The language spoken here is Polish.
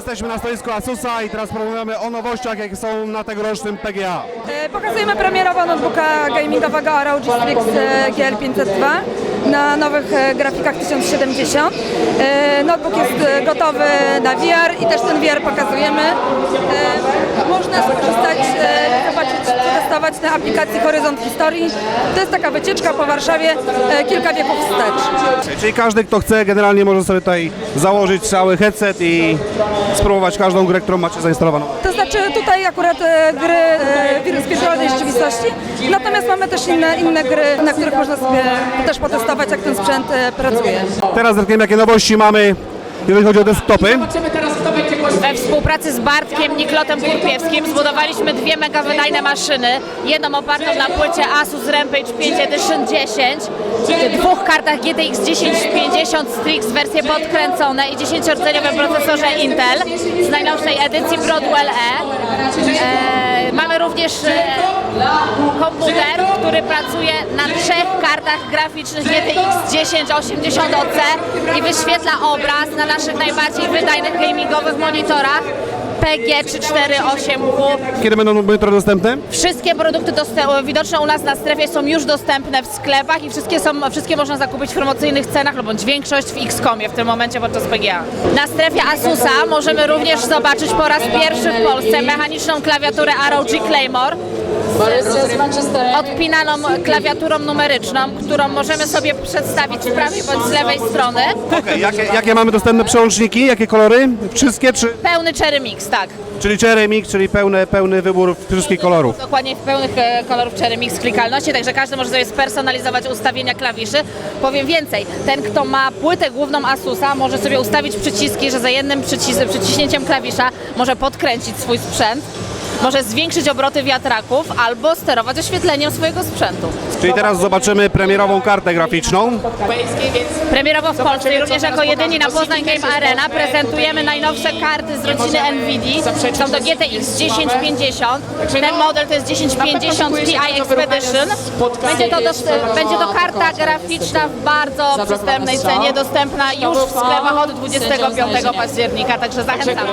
Jesteśmy na stoisku Asusa i teraz porozmawiamy o nowościach, jakie są na tegorocznym PGA. E, Pokazujemy premierowo notebooka gamingowego ROG Strix e, GL502 na nowych e, grafikach 1070. E, Notebook jest gotowy na VR i też ten VR pokazujemy. Można skorzystać, przetestować na aplikacji Horyzont Historii. To jest taka wycieczka po Warszawie e, kilka wieków wstecz. Czyli każdy, kto chce, generalnie może sobie tutaj założyć cały headset i spróbować każdą grę, którą macie zainstalowaną. To znaczy tutaj akurat e, gry e, z wirtualnej rzeczywistości, natomiast mamy też inne, inne gry, na których można sobie też potestować, jak ten sprzęt e, pracuje. Teraz zerkniemy, jakie nowości mamy, jeżeli chodzi o desktopy. We współpracy z Bartkiem Niklotem Kurpiewskim zbudowaliśmy dwie mega wydajne maszyny. Jedną opartą na płycie Asus Rampage 5 Edition 10, dwóch kartach GTX 1050 Strix wersje podkręcone i 10-rdzeniowym procesorze Intel z najnowszej edycji Broadwell E. E, mamy również e, komputer, który pracuje na trzech kartach graficznych GTX 1080 OC i wyświetla obraz na naszych najbardziej wydajnych gamingowych monitorach PG 348Q. Kiedy będą monitory dostępne? Wszystkie produkty dosta- widoczne u nas na strefie są już dostępne w sklepach i wszystkie, są, wszystkie można zakupić w promocyjnych cenach, lub bądź większość w Xcomie w tym momencie podczas PGA. Na strefie Asusa możemy również zobaczyć po raz pierwszy w Polsce mechaniczną klawiaturę ROG Claymore odpinaną klawiaturą numeryczną, którą możemy sobie przedstawić z prawej bądź z lewej strony. Okej, jakie, jakie mamy dostępne przełączniki, jakie kolory? Wszystkie, czy, Pełny cherry mix, tak. czyli Cherry Mix, czyli pełny, pełny wybór wszystkich kolorów. Dokładnie w pełnych e, kolorów Cherry Mix klikalności, także każdy może sobie spersonalizować ustawienia klawiszy. Powiem więcej, ten kto ma płytę główną Asusa może sobie ustawić przyciski, że za jednym przycis- przyciśnięciem klawisza może podkręcić swój sprzęt, może zwiększyć obroty wiatraków albo sterować oświetleniem swojego sprzętu. Czyli teraz zobaczymy premierową kartę graficzną. Premierowo w Polsce i również jako jedyni na Poznań Game Arena prezentujemy najnowsze karty z rodziny NVIDII. Są to GTX 1050. Ten model to jest 1050 Ti Expedition. Będzie to, będzie to karta graficzna w bardzo przystępnej cenie, dostępna już w sklepach od 25 października, także zachęcamy.